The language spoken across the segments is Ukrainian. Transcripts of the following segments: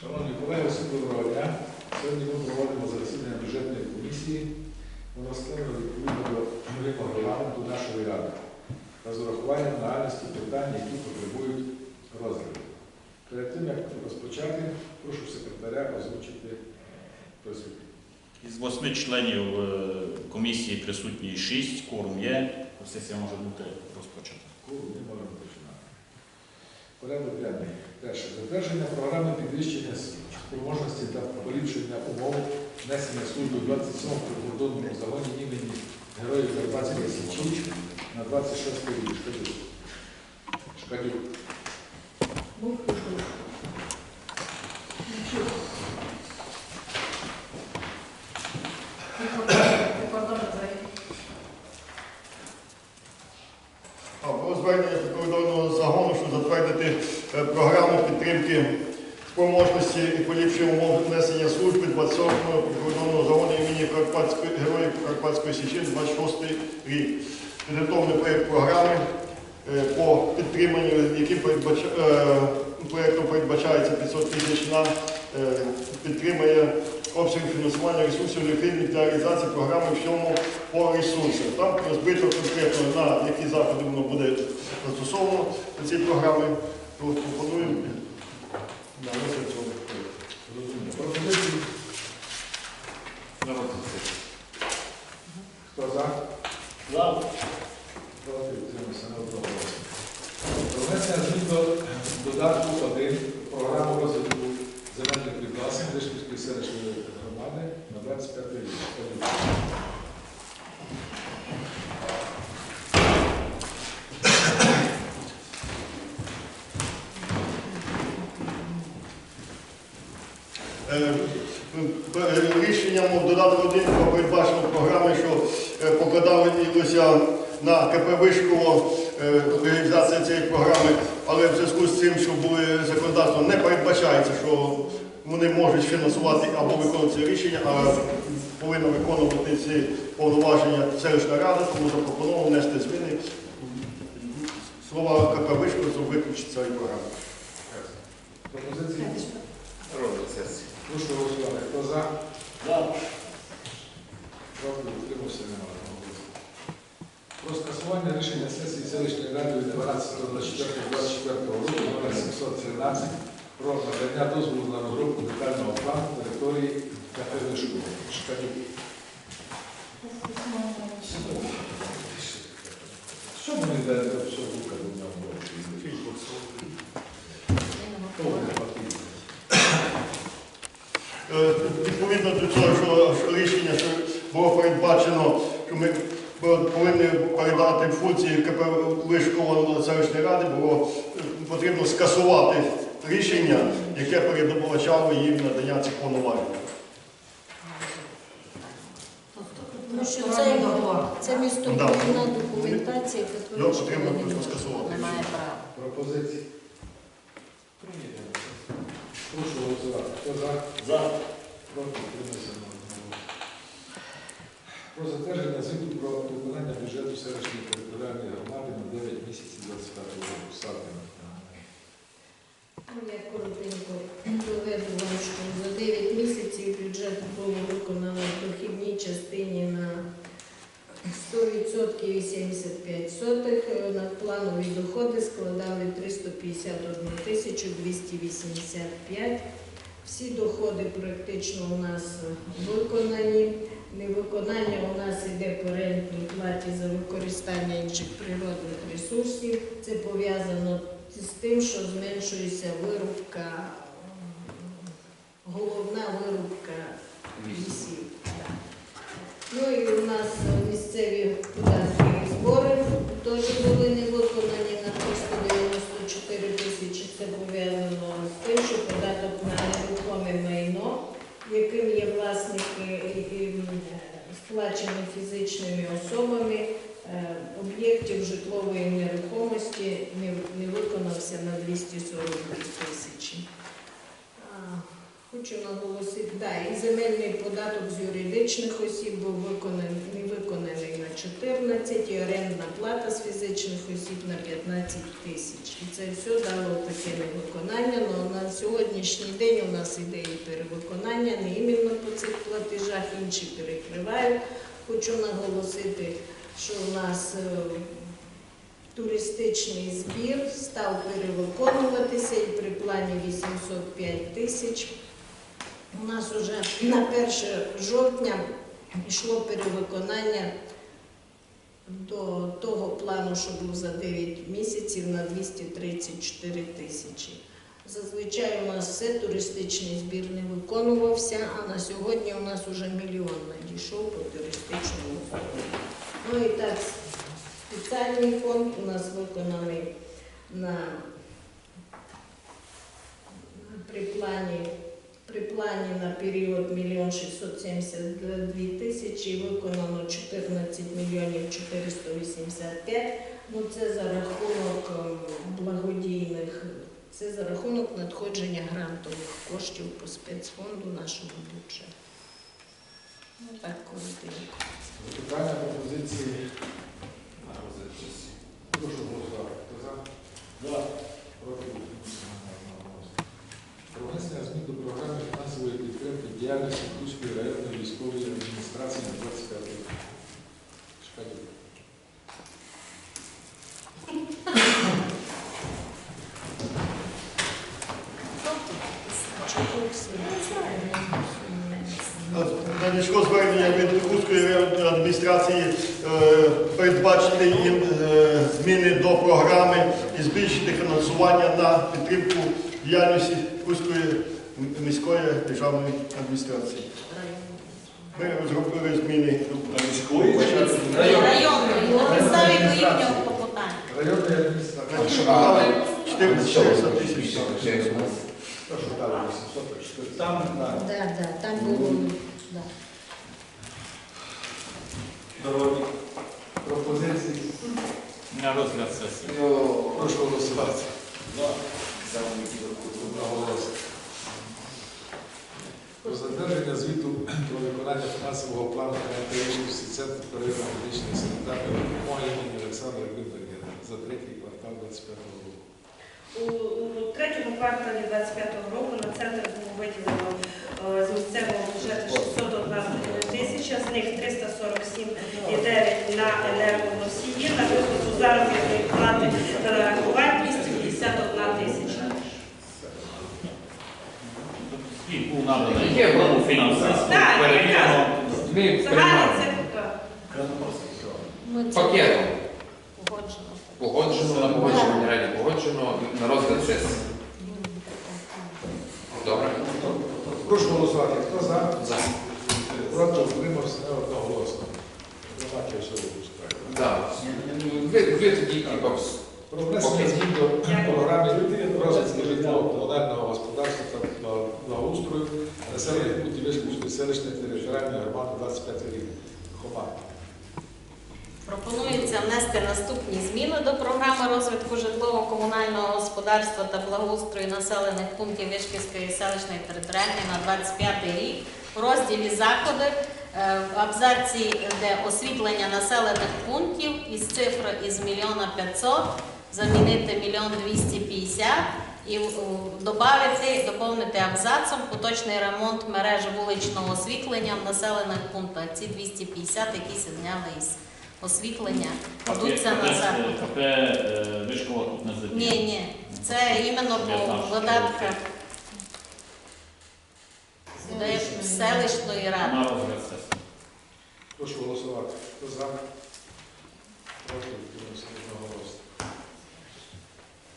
Шановні колеги, всім доброго дня. Сьогодні ми проводимо засідання бюджетної комісії. Воно скликано відповідно до регламенту нашої ради та з урахуванням нагальності питань, які потребують розгляду. Перед тим, як розпочати, прошу секретаря озвучити присутність. Із восьми членів е, комісії присутні шість, кворум є, сесія може бути розпочата. Куру ми можемо починати. Порядок денний. Перше. Затвердження програми підвищення спроможності та поліпшення умов внесення служби в 27-му прикордонному загоні імені Героїв Карпатської Січі на 26 рік. Шкадюк. Шкадюк. А, Про звернення прикордонного загону, щоб затвердити е, програму підтримки спроможності і поліпшення умов внесення служби 27-го прикордонного загону імені героїв Карпатської Січі 26 рік. Підготовлений проєкт програми е, по підтриманню, яким е, проєктом передбачається 500 тисяч на підтримання обсягів фінансування ресурсів необхідних для реалізації програми всьому по ресурсах. Там розбито конкретно на які заходи воно буде застосовано до цієї програми. То пропонуємо на розгляд цього проєкту. Хто за? Про внесення змін до додатку 1 програми розвитку земельних відносин Вишківської селищної громади на 25 рік. Рішенням в додатку 1 було передбачено програми, що е, покладалися на КП Вишково е, реалізація цієї програми, але в зв'язку з цим, що були законодавство, не передбачається, що вони можуть фінансувати або виконувати це рішення, а повинна виконувати ці повноваження селищна рада, тому запропоновано внести зміни. Слова КП Вишково виключити цієї програми. Прошу голосувати. Хто за? Проти утримався немає. Про скасування рішення сесії селищної ради від 12.24.24 року номер 713 про надання дозволу на розробку детального плану території КП Вишково. Шкадюк. Що мені даєте все рука до мене? Хто буде платити? Е, Відповідно до цього що, що рішення, що було передбачено, що ми повинні передати функції КП Вишкова селищної ради, було е, потрібно скасувати рішення, яке передбачало їм надання цих повноважень. Тому що це, це містобудівна документація, Його яку потрібно скасувати. немає права. Пропозиції. Прошу голосувати. Хто за? За. Проти утримався на одного. Про затвердження звіту про виконання бюджету селищної територіальної громади на 9 місяців 25 року. Савкіна. Ну, Я коротенько доведу вам, що за 9 місяців бюджет було виконано в дохідній частині на 100% і 75 сотих. Надпланові доходи складали 351 тисячу 285. Всі доходи практично у нас виконані. Невиконання у нас йде по рентній платі за використання інших природних ресурсів. Це пов'язано з тим, що зменшується вирубка, головна вирубка Хочу наголосити, да, і земельний податок з юридичних осіб був виконаний, не виконаний на 14, і орендна плата з фізичних осіб на 15 тисяч. І це все дало таке невиконання, але на сьогоднішній день у нас іде і перевиконання, не іменно по цих платежах, інші перекривають. Хочу наголосити, що у нас е, туристичний збір став перевиконуватися і при плані 805 тисяч. У нас вже на 1 жовтня йшло перевиконання до того плану, що був за 9 місяців на 234 тисячі. Зазвичай у нас все туристичний збір не виконувався, а на сьогодні у нас вже мільйон надійшов по туристичному фонду. Ну і так, спеціальний фонд у нас виконаний на при плані, плані на період 1 672 тисячі виконано 14 мільйонів 485. Ну це за рахунок ем, благодійних, це за рахунок надходження грантових коштів по спецфонду нашого бюджету. Ну так коротенько. Запитання, пропозиції. Прошу голосувати. Хто за? Утримався. Про внесення змін до програми фінансової підтримки діяльності Кузької районної військової адміністрації на 25 рік. Шкадів. Надійшло звернення від Кузької адміністрації е, передбачити їм е, зміни до програми і збільшити фінансування на підтримку діяльності Кузької міської державної адміністрації. Ми розробили зміни Районної, на підставі їхнього клопотання. Районної адміністрації. Надали 400 тисяч. Прошу далі 800 400. Там Да, да, там було. Да. Пропозиції. На розгляд сесії. Прошу голосувати. Про затвердження звіту про виконання фінансового плану КНП Центру первинної медичної санітарної допомоги Олександра Гринбергера за третій квартал 25 року. У третьому кварталі 25-го року на центр було виділено е, з місцевого бюджету 601 тисяча, з них 347,9 на енергоносії, на виплату заробітної І був наданий фінансист. Так, Перевірено. Ми. Ми пакетом. погоджено. Погоджено на погодження раді погоджено на розгляд сесії. Добре. Прошу голосувати. Хто за? За. Проти утримався одноголосно. Особи справи. Да. Ви, ви тоді типа, вс- Про внесення змін до програми розвитку житлового комунального господарства та благоустрою населених пунктів Вишківської селищної територіальної громади 25 рік. Хома. Пропонується внести наступні зміни до програми розвитку житлово-комунального господарства та благоустрою населених пунктів Вишківської селищної територіальної на 25 рік. У розділі заходи е, в абзаці, де освітлення населених пунктів із цифри із мільйона 500 замінити мільйон 250 і додати, доповнити абзацом поточний ремонт мережі вуличного освітлення в населених пунктах. Ці 250, які зняли із освітлення, йдуться на заходи. КП е, Вишкова тут не Ні, ні, це іменно по видатках селищної ради. Прошу голосувати. Хто за? Проти утримався одноголосно.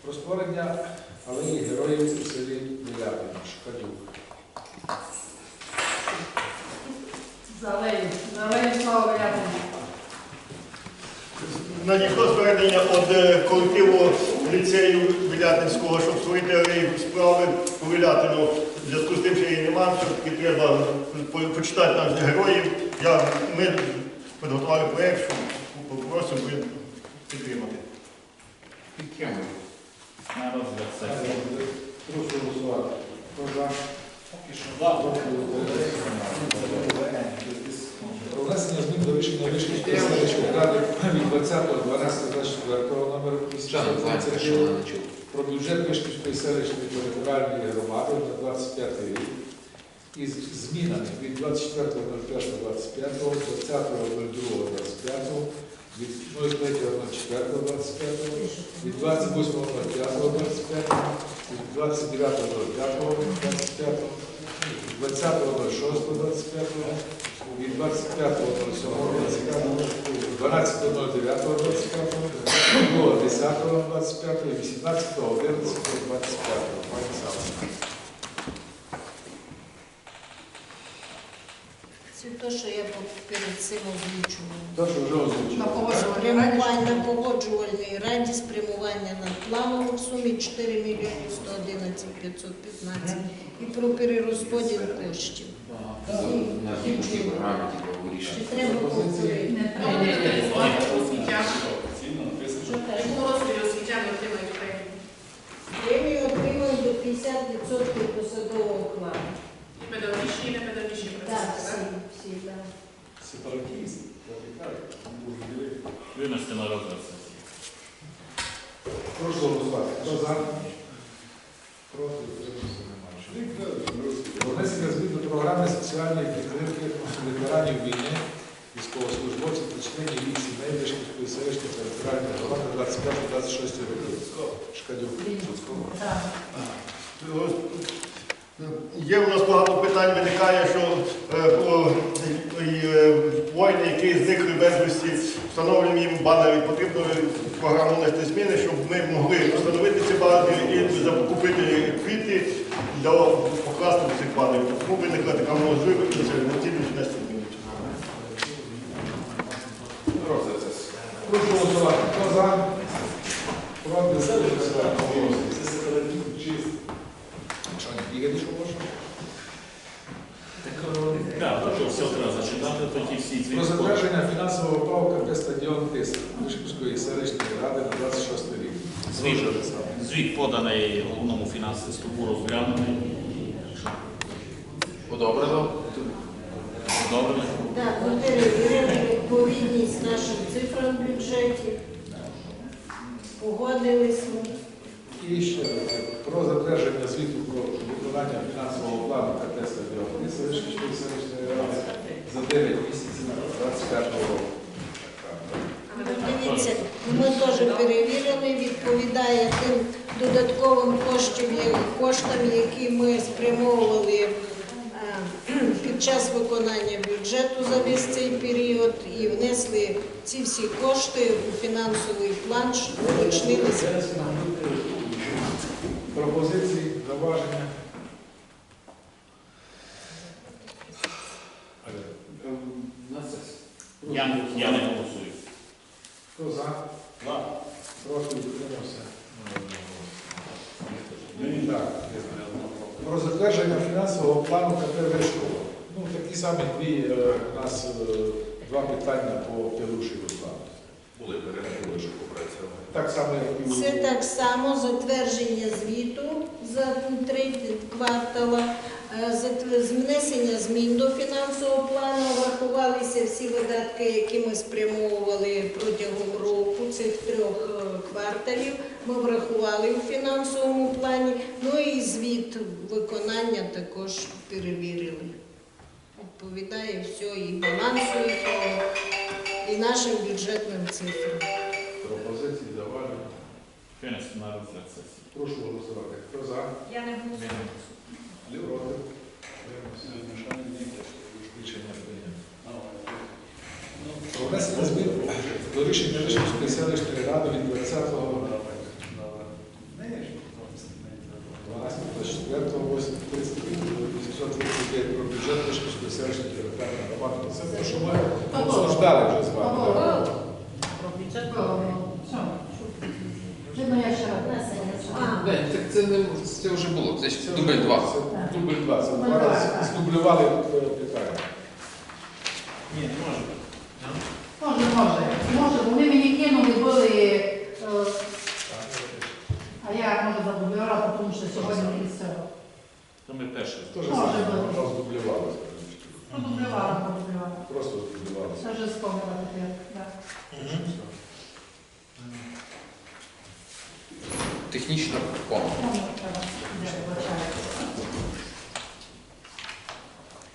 Про створення алеї героїв у селі Білятина. Шкадюк. Слава Варятину. Надійшло звернення від е, колективу ліцею Вилятинського, щоб створити алею справи по Вилятину. В зв'язку з тим, що її немає, все-таки треба почитати наших героїв. Я, ми підготували проєкт, що попросимо підтримати. На розгляд сесії. Прошу голосувати. Хто за? Поки що Про внесення змін до рішення Вишківської селищної ради від 20.12.24 номер Що не знаєте, що 839 вона не чула? про бюджет Вишківської селищної територіальної громади на 25 рік із змінами від 24.05.25, 20.02.25, 23 глава, 4 глава, 25 глава, и 28 глава, 5 глава, 25 глава, и 29 глава, 5 глава, 25 глава, 20 глава, 6 глава, 25 глава, и 25 глава, 8 глава, 25 глава, 12 глава, 9 глава, 25 глава, 10 глава, 25 и 18 глава, 9 глава, 25 глава. Те, що я перед цим озвучувала. То, що вже озвучено. На погоджувальній раді. Спрямування погоджувальної раді, спрямування на планом в сумі 4 мільйони 111 515 і про перерозподіл коштів. На іншій програмі, типу, Чи треба? Не отримають премію? Премію отримують до 50% посадового окладу. І педагогічні, і непедагогічні Так, працівники, всі, так? всі, так. Сепаратісти. радикали. Винести на розгляд сесії. Прошу голосувати. Хто за? Проти? Утримався? Немає. Про внесення змін до програми соціальної підтримки ветеранів війни, військовослужбовців та членів їх сімей Вишківської селищної територіальної громади 25-26 років. Шкадюк. Так. Є у нас багато питань, виникає, що е, е, воїни, які зникли безвісті, встановлюємо їм банери, потрібно програму нести зміни, щоб ми могли встановити ці банери і закупити квіти для покласти цих банерів. Тому виникла така можливість, це необхідно внести зміни. Прошу голосувати. Хто за? Проти? Утримався? Що, не бігати, що можна? Так, то що все треба зачитати, то ті всі ці Про затвердження фінансового правка для стадіон Тис Вишківської селищної ради на 26 рік. Звіт, звіт поданий головному фінансисту, розглянутий. Подобрано? Добре. Так, ми перевірили відповідність нашим цифрам в бюджеті. Погодились ми. І ще про затвердження звіту про виконання фінансового плану КТ стадіон Тис Вишківської селищної ради за 9 місяців 25 року. Дивіться, ми теж перевірили, відповідає тим додатковим коштам, коштам, які ми спрямовували е, під час виконання бюджету за весь цей період і внесли ці всі кошти у фінансовий план, щоб уточнилися план. Пропозиції, зауваження? Я, не голосую. Хто за? Проти утримався. Так. Про затвердження фінансового плану КП Вишкова. Ну, такі самі дві е, у нас е, два питання по Пілуші плану. Були перегляди, що попрацювали. Так само, як і у Це так само затвердження звіту за три квартала, е, з внесення змін до фінансового плану, врахувалися всі видатки, які ми спрямовували протягом року, цих трьох е, кварталів. Ми врахували у фінансовому плані, ну і звіт виконання також перевірили. Відповідає все і балансу, і, нашим бюджетним цифрам. пропозиції, зауваження. Винести на розгляд сесії. Прошу голосувати. Хто за? Я не голосую. Про внесення змін до рішення Вишківської селищної ради від 20 839 про бюджет Вишківської селищної територіальної громади. Це те, що ми обсуждали вже з вами. Про бюджет Все. Я ще раз. А, Не, так це не це вже було. Це ж дубль два. Це Дубль 2. Це два рази здублювали е, питання. Ні, не може. Може, може. Може, вони мені кинули, були, е, а я, може, задублювала, тому що сьогодні не місцево. Це ми перше. Теж Може саме, бути. воно здублювалося. Продублювала, продублювала. Просто здублювалося. Це вже спомнила тепер. так. Технічна технічно виконано.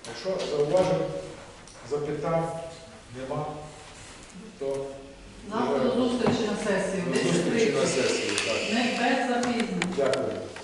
Якщо зауважив, запитав, нема, то Завтра зустрічі на сесії. Зустрічі на сесії, так. Не без запізнення. Дякую.